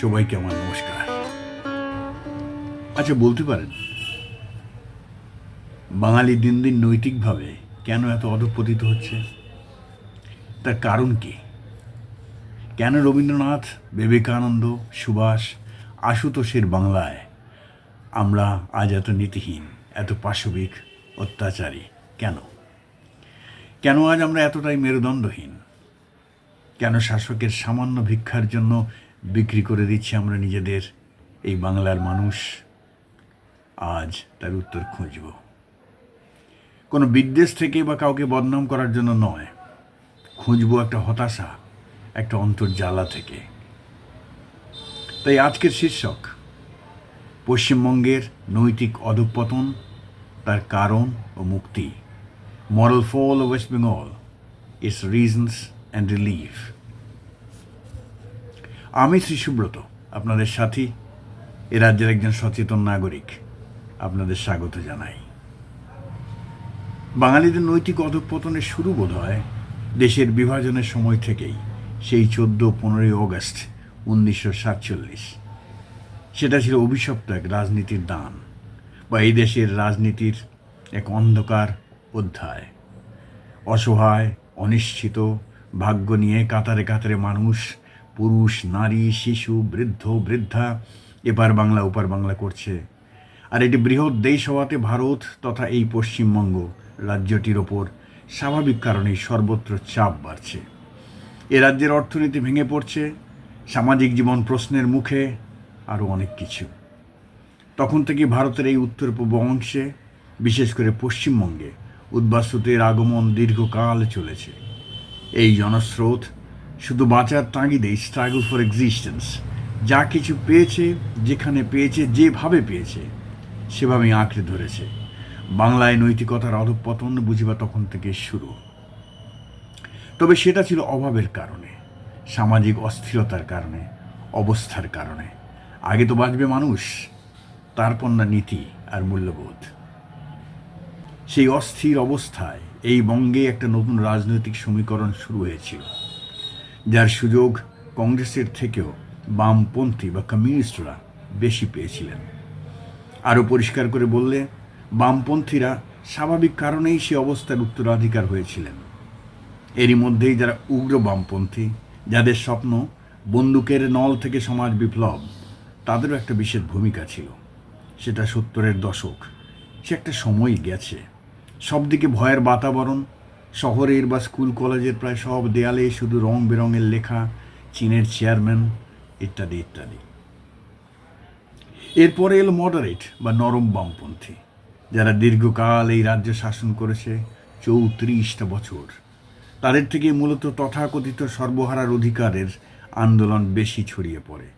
সবাইকে আমার নমস্কার। আচ্ছা বলতে পারেন, বাঙালি দিন দিন নৈতিকভাবে কেন এত অধপতিত হচ্ছে? তার কারণ কি? কেন রবীন্দ্রনাথ, বিবেকানন্দ, সুভাষ, আশুতোষের বাংলায় আমরা আজ এত নীতিহীন, এত পাশবিক, অত্যাচারী? কেন? কেন আজ আমরা এতটাই মেরুদণ্ডহীন? কেন শাসকের সামান্য ভিক্ষার জন্য বিক্রি করে দিচ্ছি আমরা নিজেদের। এই বাংলার মানুষ আজ তার উত্তর খুঁজব। কোনো বিদ্বেষ থেকে বা কাউকে বদনাম করার জন্য নয়। খুঁজবো একটা হতাশা, একটা অন্তর্জালা থেকে। তাই আজকের শীর্ষক, পশ্চিমবঙ্গের নৈতিক অধঃপতন তার কারণ ও মুক্তি। Moral fall West Bengal its reasons and relief আমি শ্রী সুব্রত আপনাদের সাথী, এ রাজ্যের একজন সচেতন নাগরিক, আপনাদের স্বাগত জানাই। বাঙালিদের নৈতিক অধঃপতনের শুরু বোধ হয় দেশের বিভাজনের সময় থেকেই, সেই চোদ্দ, পনেরোই অগস্ট উনিশশো সাতচল্লিশ। সেটা ছিল অভিশপ্ত এক রাজনীতির দান বা এই দেশের রাজনীতির এক অন্ধকার অধ্যায়। অসহায়, অনিশ্চিত, ভাগ্য নিয়ে কাতারে কাতারে মানুষ পুরুষ, নারী, শিশু, বৃদ্ধ, বৃদ্ধা, এপার বাংলা, ওপার বাংলা করছে। আর এটি বৃহৎ দেশ হওয়াতে ভারত তথা এই পশ্চিমবঙ্গ রাজ্যটির ওপর স্বাভাবিক কারণেই সর্বত্র চাপ বাড়ছে। এ রাজ্যের অর্থনীতি ভেঙে পড়ছে, সামাজিক জীবন প্রশ্নের মুখে আরও অনেক কিছু। তখন থেকে ভারতের এই উত্তর পূর্ব অংশে, বিশেষ করে পশ্চিমবঙ্গে উদ্বাস্তুতের আগমন দীর্ঘকাল চলেছে। এই জনস্রোত শুধু বাঁচার তাগিদেই স্ট্রাগল ফর এক্সিস্টেন্স যা কিছু পেয়েছে, যেখানে পেয়েছে, যেভাবে পেয়েছে, সেভাবেই আঁকড়ে ধরেছে। বাংলায় নৈতিকতার অধঃপতন বুঝিবা তখন থেকে শুরু। তবে সেটা ছিল অভাবের কারণে, সামাজিক অস্থিরতার কারণে, অবস্থার কারণে। আগে তো বাঁচবে মানুষ, তারপর না নীতি আর মূল্যবোধ। সেই অস্থির অবস্থায় এই বঙ্গে একটা নতুন রাজনৈতিক সমীকরণ শুরু হয়েছিল। যার সুযোগ কংগ্রেসের থেকেও বামপন্থী বা কমিউনিস্টরা বেশি পেয়েছিলেন। আরও পরিষ্কার করে বললে, বামপন্থীরা স্বাভাবিক কারণেই সে অবস্থার উত্তরাধিকার হয়েছিলেন। এরই মধ্যেই যারা উগ্র বামপন্থী, যাদের স্বপ্ন বন্দুকের নল থেকে সমাজ বিপ্লব, তাদেরও একটা বিশেষ ভূমিকা ছিল। সেটা সত্তরের দশক। সে একটা সময় গেছে। সবদিকে ভয়ের বাতাবরণ শহরের বা স্কুল, কলেজের প্রায় সব দেয়ালে শুধু রং বেরঙের লেখা, চীনের চেয়ারম্যান ইত্যাদি ইত্যাদি। এরপরে এলো মডারেট বা নরম বামপন্থী, যারা দীর্ঘকাল এই রাজ্য শাসন করেছে চৌত্রিশটা বছর। তাদের থেকে মূলত তথাকথিত সর্বহারার অধিকারের আন্দোলন বেশি ছড়িয়ে পড়ে।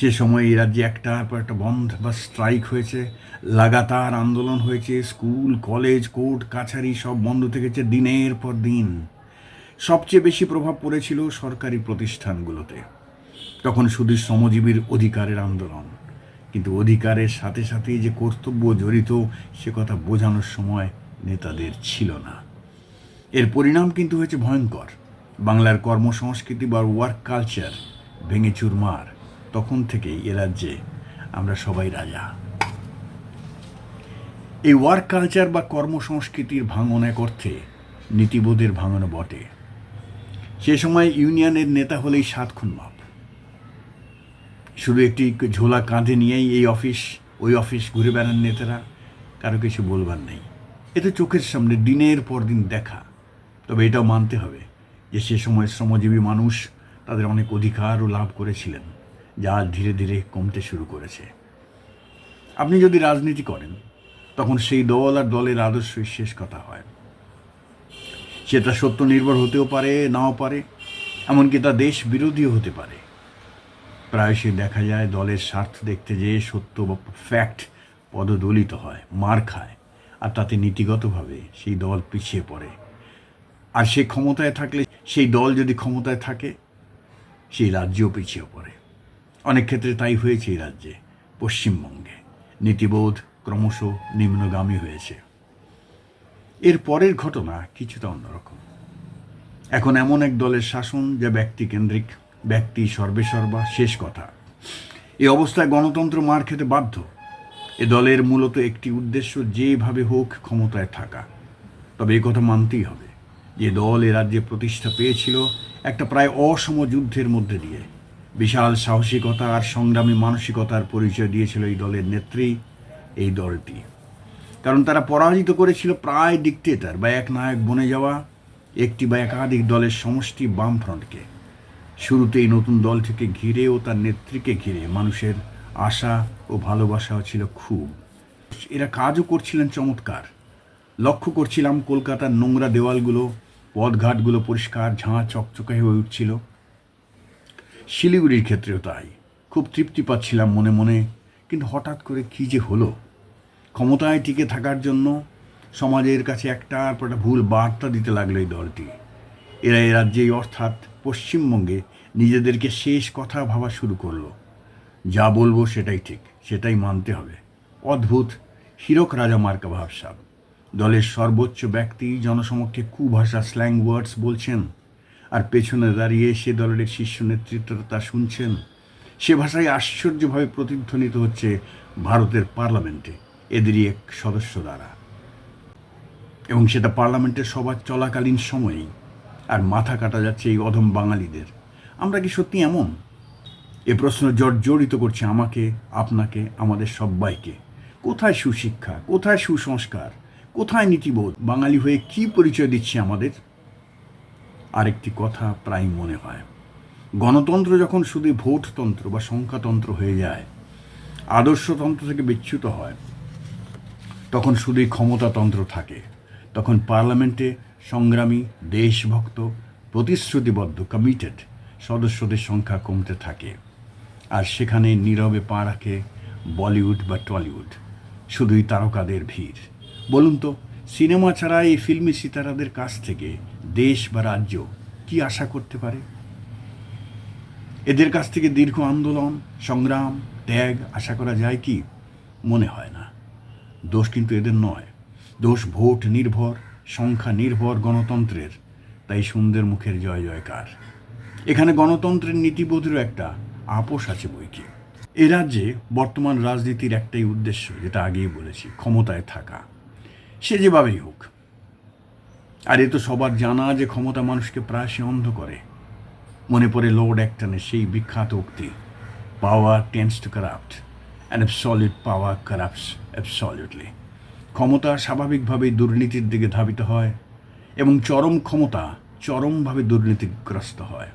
সে সময় এই রাজ্যে একটার পর একটা বন্ধ বা স্ট্রাইক হয়েছে, লাগাতার আন্দোলন হয়েছে স্কুল কলেজ কোর্ট কাছারি সব বন্ধ থেকেছে দিনের পর দিন। সবচেয়ে বেশি প্রভাব পড়েছিল সরকারি প্রতিষ্ঠানগুলোতে। তখন শুধু শ্রমজীবীর অধিকারের আন্দোলন। কিন্তু অধিকারের সাথে সাথেই যে কর্তব্য জড়িত, সে কথা বোঝানোর সময় নেতাদের ছিল না। এর পরিণাম কিন্তু হয়েছে ভয়ঙ্কর। বাংলার কর্মসংস্কৃতি বা ওয়ার্ক কালচার ভেঙে চুরমার। তখন থেকেই এ রাজ্যে আমরা সবাই রাজা। এই ওয়ার্ক কালচার বা কর্মসংস্কৃতির ভাঙন এক অর্থে নীতিবোধের ভাঙনও বটে। সে সময় ইউনিয়নের নেতা হলেই সাত খুন মাপ শুধু একটি ঝোলা কাঁধে নিয়েই এই অফিস, ওই অফিস ঘুরে বেড়ান নেতারা, কারও কিছু বলবার নেই। এ তো চোখের সামনে দিনের পর দিন দেখা। তবে এটাও মানতে হবে যে সে সময় শ্রমজীবী মানুষ তাদের অনেক অধিকারও লাভ করেছিলেন। যা ধীরে ধীরে কমতে শুরু করেছে। আপনি যদি রাজনীতি করেন, তখন সেই দল আর দলের আদর্শই শেষ কথা হয়। সেটা সত্য নির্ভর হতেও পারে, নাও পারে, এমনকি তা দেশ বিরোধীও হতে পারে। প্রায়শই দেখা যায় দলের স্বার্থ দেখতে যেয়ে সত্য বা ফ্যাক্ট পদদলিত হয়, মার খায়, আর তাতে নীতিগতভাবে সেই দল পিছিয়ে পড়ে। আর সে ক্ষমতায় থাকলে, সেই দল যদি ক্ষমতায় থাকে, সেই রাজ্যও পিছিয়ে পড়ে। অনেক ক্ষেত্রে তাই হয়েছে এই রাজ্যে, পশ্চিমবঙ্গে। নীতিবোধ ক্রমশ নিম্নগামী হয়েছে। এর পরের ঘটনা কিছুটা অন্যরকম। এখন এমন এক দলের শাসন যা ব্যক্তিকেন্দ্রিক, ব্যক্তি সর্বেসর্বা, শেষ কথা। এই অবস্থায় গণতন্ত্র মার খেতে বাধ্য। এ দলের মূলত একটি উদ্দেশ্য যেভাবে হোক ক্ষমতায় থাকা। তবে এ কথা মানতেই হবে যে দল এ রাজ্যে প্রতিষ্ঠা পেয়েছিল একটা প্রায় অসম যুদ্ধের মধ্যে দিয়ে। বিশাল সাহসিকতা আর সংগ্রামী মানসিকতার পরিচয় দিয়েছিল এই দলের নেত্রী, এই দলটি। কারণ তারা পরাজিত করেছিল প্রায় ডিকটেটার বা এক নায়ক বনে যাওয়া, একটি বা একাধিক দলের সমষ্টি বামফ্রন্টকে। শুরুতেই নতুন দলটিকে ঘিরে ও তার নেত্রীকে ঘিরে মানুষের আশা ও ভালোবাসাও ছিল খুব। এরা কাজও করছিলেন চমৎকার। লক্ষ্য করছিলাম কলকাতার নোংরা দেওয়ালগুলো, পথঘাটগুলো পরিষ্কার, ঝাঁ চকচকে হয়ে উঠছিল। শিলিগুড়ির ক্ষেত্রেও তাই। খুব তৃপ্তি পাচ্ছিলাম মনে মনে, কিন্তু হঠাৎ করে কী যে হলো? ক্ষমতায় টিকে থাকার জন্য সমাজের কাছে একটার পর একটা ভুল বার্তা দিতে লাগল এই দলটি। এরা এ রাজ্যেই অর্থাৎ পশ্চিমবঙ্গে নিজেদেরকে শেষ কথা ভাবা শুরু করল। যা বলব সেটাই ঠিক, সেটাই মানতে হবে। অদ্ভুত হীরক রাজা মার্কা ভাবসাব। দলের সর্বোচ্চ ব্যক্তি জনসমক্ষে কুভাষা স্ল্যাং ওয়ার্ডস বলছেন আর পেছনে দাঁড়িয়ে সে দলের শীর্ষ নেতৃত্বরা তা শুনছেন। সে ভাষায় আশ্চর্যভাবে প্রতিধ্বনিত হচ্ছে ভারতের পার্লামেন্টে, এদেরই এক সদস্য দ্বারা। এবং সেটা পার্লামেন্টের সভা চলাকালীন সময়েই, আর মাথা কাটা যাচ্ছে এই অধম বাঙালিদের। আমরা কি সত্যি এমন? এ প্রশ্ন জর্জরিত করছে আমাকে, আপনাকে, আমাদের সবাইকে। কোথায় সুশিক্ষা? কোথায় সুসংস্কার? কোথায় নীতিবোধ? বাঙালি হয়ে কি পরিচয় দিচ্ছে আমাদের? আরেকটি কথা প্রায় মনে হয়। গণতন্ত্র যখন শুধু ভোটতন্ত্র বা সংখ্যাতন্ত্র হয়ে যায়, আদর্শতন্ত্র থেকে বিচ্যুত হয়, তখন শুধুই ক্ষমতাতন্ত্র থাকে। তখন পার্লামেন্টে সংগ্রামী, দেশভক্ত, প্রতিশ্রুতিবদ্ধ কমিটেড সদস্যদের সংখ্যা কমতে থাকে। আর সেখানে নীরবে পা রাখে বলিউড বা টলিউড। শুধুই তারকাদের ভিড়। বলুন তো সিনেমা ছাড়া এই ফিল্মি সিতারাদের কাছ থেকে দেশ বা রাজ্য কি আশা করতে পারে? এদের কাছ থেকে দীর্ঘ আন্দোলন, সংগ্রাম, ত্যাগ আশা করা যায় কি? মনে হয় না। দোষ কিন্তু এদের নয়। দোষ ভোট নির্ভর, সংখ্যা নির্ভর গণতন্ত্রের। তাই সুন্দর মুখের জয় জয়কার। এখানে গণতন্ত্রের নীতিবোধেরও একটা আপোষ আছে বইকি। এ রাজ্যে বর্তমান রাজনীতির একটাই উদ্দেশ্য, যেটা আগেই বলেছি, ক্ষমতায় থাকা। সে যেভাবেই হোক, আর এ তো সবার জানা যে ক্ষমতা মানুষকে প্রায়শই অন্ধ করে। মনে পড়ে লর্ড অ্যাক্টনের সেই বিখ্যাত উক্তি power tends to corrupt and absolute power corrupts absolutely ক্ষমতা স্বাভাবিকভাবেই দুর্নীতির দিকে ধাবিত হয়, এবং চরম ক্ষমতা চরমভাবে দুর্নীতিগ্রস্ত হয়।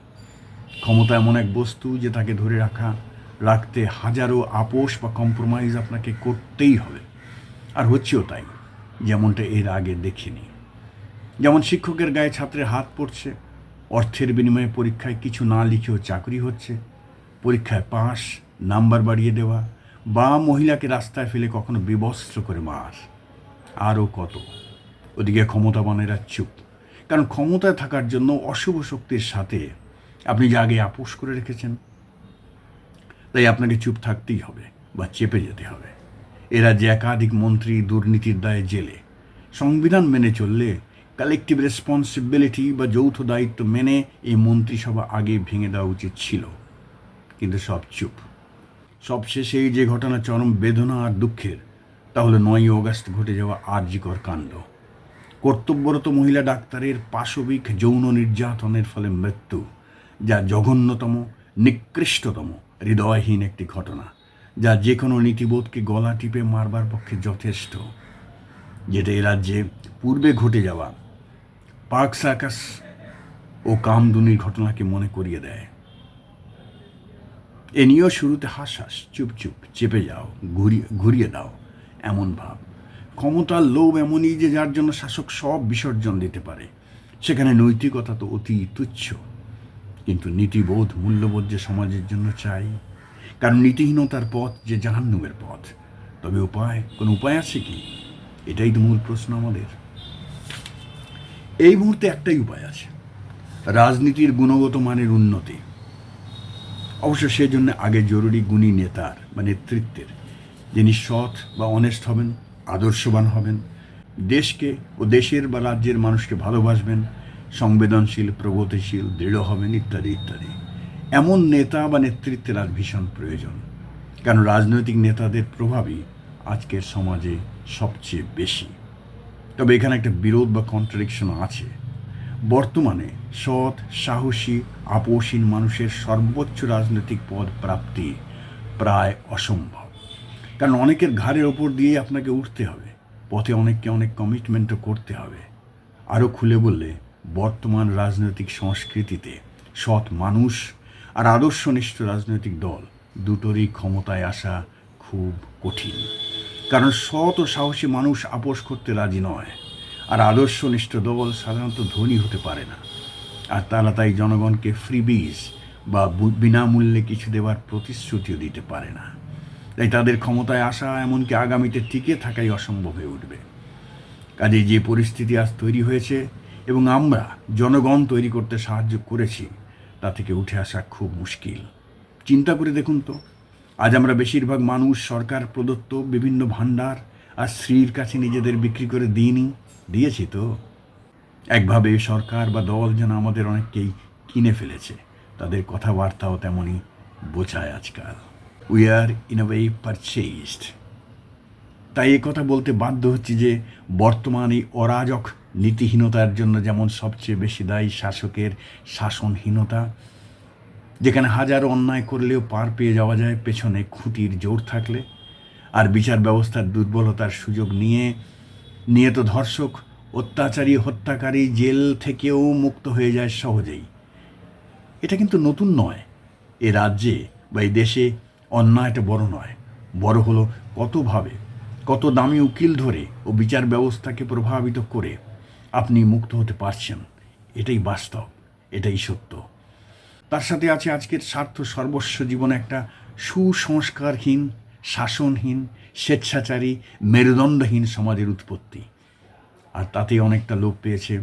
ক্ষমতা এমন এক বস্তু যে তাকে ধরে রাখা, রাখতে হাজারো আপোষ বা কম্প্রোমাইজ আপনাকে করতেই হবে, আর হচ্ছেও তাই। যেমনটা এর আগে দেখিনি। যেমন শিক্ষকের গায়ে ছাত্রের হাত পড়ছে, অর্থের বিনিময়ে পরীক্ষায় কিছু না লিখেও চাকরি হচ্ছে, পরীক্ষায় পাস নাম্বার বাড়িয়ে দেওয়া, বা মহিলাকে রাস্তায় ফেলে কখনো বিবস্ত্র করে মার। আরও কত। ওদিকে ক্ষমতাবানেরা চুপ। কারণ ক্ষমতায় থাকার জন্য অশুভ শক্তির সাথে আপনি যা আগে আপোষ করে রেখেছেন, তাই আপনাকে চুপ থাকতেই হবে বা চেপে যেতে হবে। এরা যে একাধিক মন্ত্রী দুর্নীতির দায়ে জেলে। সংবিধান মেনে চললে কালেকটিভ রেসপন্সিবিলিটি বা যৌথ দায়িত্ব মেনে এই মন্ত্রিসভা আগে ভেঙে দেওয়া উচিত ছিল। কিন্তু সব চুপ। সবশেষে এই যে ঘটনা চরম বেদনা আর দুঃখের তাহলে নয়ই অগাস্ট ঘটে যাওয়া আর্যিকর কাণ্ড। কর্তব্যরত মহিলা ডাক্তারের পাশবিক যৌন নির্যাতনের ফলে মৃত্যু, যা জঘন্যতম, নিকৃষ্টতম, হৃদয়হীন একটি ঘটনা। যা যে কোনো নীতিবোধকে গলা টিপে মারবার পক্ষে যথেষ্ট, যেটা এ রাজ্যে পূর্বে ঘটে যাওয়া পার্ক সার্কাস ও কামদুনির ঘটনাকে মনে করিয়ে দেয়। এ নিয়েও শুরুতে হাস হাস চুপ চুপ, চেপে যাও, ঘুরিয়ে ঘুরিয়ে দাও, এমন ভাব। ক্ষমতার লোভ এমনই যে যার জন্য শাসক সব বিসর্জন দিতে পারে। সেখানে নৈতিকতা তো অতি তুচ্ছ, কিন্তু নীতিবোধ মূল্যবোধ যে সমাজের জন্য চাই কারণ নীতিহীনতার পথ যে জাহান্নুমের পথ। তবে উপায়, কোনো উপায় আছে কি? এটাই তো মূল প্রশ্ন আমাদের। এই মুহূর্তে একটাই উপায় আছে। রাজনীতির গুণগত মানের উন্নতি। অবশ্য সেজন্য আগে জরুরি গুণী নেতার বা নেতৃত্বের যিনি সৎ বা অনেস্ট হবেন, আদর্শবান হবেন, দেশকে ও দেশের বা রাজ্যের মানুষকে ভালোবাসবেন, সংবেদনশীল, প্রগতিশীল, দৃঢ় হবেন ইত্যাদি ইত্যাদি। এমন নেতা বা নেতৃত্বের আজ ভীষণ প্রয়োজন কারণ রাজনৈতিক নেতাদের প্রভাবই আজকের সমাজে সবচেয়ে বেশি। তবে এখানে একটা বিরোধ বা কন্ট্রাডিকশন আছে। বর্তমানে সৎ, সাহসী, আপোষহীন মানুষের সর্বোচ্চ রাজনৈতিক পদ প্রাপ্তি প্রায় অসম্ভব। কারণ অনেকের ঘাড়ের ওপর দিয়ে আপনাকে উঠতে হবে, পথে অনেককে অনেক কমিটমেন্টও করতে হবে। আরও খুলে বললে, বর্তমান রাজনৈতিক সংস্কৃতিতে সৎ মানুষ আর আদর্শনিষ্ঠ রাজনৈতিক দল দুটোরই ক্ষমতায় আসা খুব কঠিন। কারণ ও সাহসী মানুষ আপোষ করতে রাজি নয়। আর আদর্শনিষ্ঠ দল সাধারণত ধনী হতে পারে না। আর তারা তাই জনগণকে ফ্রিবিজ বা বু- বিনামূল্যে কিছু দেওয়ার প্রতিশ্রুতিও দিতে পারে না। তাই তাদের ক্ষমতায় আসা এমনকি আগামীতে টিকে থাকাই অসম্ভব হয়ে উঠবে। কাজে যে পরিস্থিতি আজ তৈরি হয়েছে এবং আমরা জনগণ তৈরি করতে সাহায্য করেছি তা থেকে উঠে আসা খুব মুশকিল। চিন্তা করে দেখুন তো, আজ আমরা বেশিরভাগ মানুষ, সরকার, প্রদত্ত, বিভিন্ন ভাণ্ডার আর স্ত্রীর কাছে নিজেদের বিক্রি করে দিইনি। দিয়েছি তো। একভাবে সরকার বা দল যেন আমাদের অনেককেই কিনে ফেলেছে। তাদের কথাবার্তাও তেমনই বোঝায় আজকাল। We are in a way purchased তাই কথা বলতে বাধ্য হচ্ছি যে বর্তমান এই অরাজক নীতিহীনতার জন্য যেমন সবচেয়ে বেশি দায়ী শাসকের শাসনহীনতা, যেখানে হাজারো অন্যায় করলেও পার পেয়ে যাওয়া যায়, পেছনে খুঁটির জোর থাকলে। আর বিচার ব্যবস্থার দুর্বলতার সুযোগ নিয়ে নিয়ে তো ধর্ষক, অত্যাচারী, হত্যাকারী জেল থেকেও মুক্ত হয়ে যায় সহজেই। এটা কিন্তু নতুন নয়। এ রাজ্যে বা এই দেশে অন্যায়টা বড় নয়। বড় হলো কতভাবে? কত দামি উকিল ধরে ও বিচার ব্যবস্থাকে প্রভাবিত করে আপনি মুক্ত হতে পারছেন, এটাই বাস্তব, এটাই সত্য। তার সাথে আছে আজকের স্বার্থ সর্বস্ব জীবনে একটা সুসংস্কারহীন, শাসনহীন, স্বেচ্ছাচারী, মেরুদণ্ডহীন সমাজের উৎপত্তি। আর তাতে অনেকটা লোপ পেয়েছে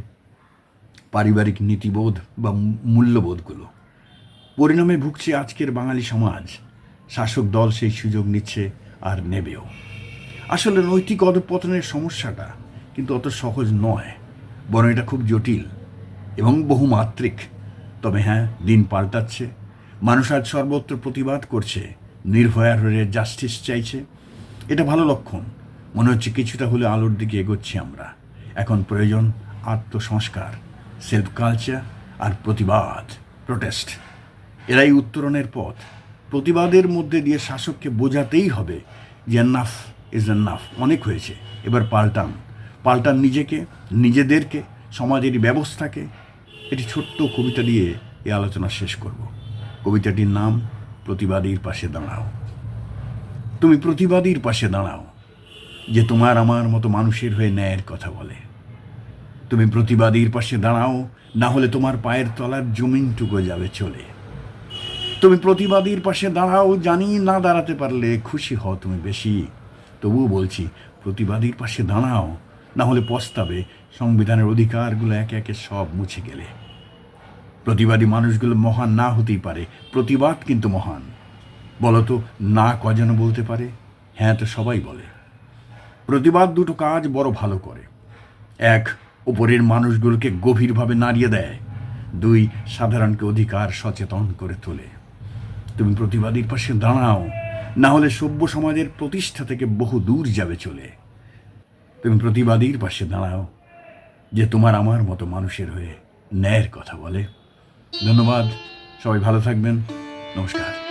পারিবারিক নীতিবোধ বা মূল্যবোধগুলো। পরিণামে ভুগছে আজকের বাঙালি সমাজ। শাসক দল সেই সুযোগ নিচ্ছে আর নেবেও। আসলে নৈতিক অধপতনের সমস্যাটা কিন্তু অত সহজ নয়, বরং এটা খুব জটিল এবং বহুমাত্রিক। তবে হ্যাঁ দিন পাল্টাচ্ছে, মানুষ আজ সর্বত্র প্রতিবাদ করছে নির্ভয়ার হয়ে জাস্টিস চাইছে। এটা ভালো লক্ষণ, মনে হচ্ছে কিছুটা হলে আলোর দিকে এগোচ্ছি আমরা। এখন প্রয়োজন আত্মসংস্কার সেলফ কালচার আর প্রতিবাদ প্রোটেস্ট এরাই উত্তরণের পথ। প্রতিবাদের মধ্যে দিয়ে শাসককে বোঝাতেই হবে যে নাফ ইজ নাফ অনেক হয়েছে। এবার পাল্টান। পাল্টান নিজেকে, নিজেদেরকে সমাজের ব্যবস্থাকে। এটি ছোট্ট কবিতা দিয়ে এই আলোচনা শেষ করব। কবিতাটির নাম, প্রতিবাদীর পাশে দাঁড়াও। তুমি প্রতিবাদীর পাশে দাঁড়াও, যে তোমার আমার মতো মানুষের হয়ে ন্যায়ের কথা বলে। তুমি প্রতিবাদীর পাশে দাঁড়াও, না হলে তোমার পায়ের তলার জমিনটুকু যাবে চলে। তুমি প্রতিবাদীর পাশে দাঁড়াও, জানি না দাঁড়াতে পারলে খুশি হও তুমি বেশি। তবুও বলছি, প্রতিবাদীর পাশে দাঁড়াও, না হলে পস্তাবে সংবিধানের অধিকারগুলো একে একে সব মুছে গেলে। প্রতিবাদী মানুষগুলো মহান না হতেই পারে, প্রতিবাদ কিন্তু মহান। বলতো, না কজন বলতে পারে? হ্যাঁ তো সবাই বলে। প্রতিবাদ দুটো কাজ বড় ভালো করে। এক, উপরের মানুষগুলোকে গভীরভাবে নাড়িয়ে দেয়। দুই, সাধারণকে অধিকার সচেতন করে তোলে। তুমি প্রতিবাদীর পাশে দাঁড়াও না হলে সভ্য সমাজের প্রতিষ্ঠা থেকে বহু দূর যাবে চলে। তুমি প্রতিবাদীর পাশে দাঁড়াও, যে তোমার আমার মতো মানুষের হয়ে ন্যায়ের কথা বলে। ধন্যবাদ, সবাই ভালো থাকবেন। নমস্কার।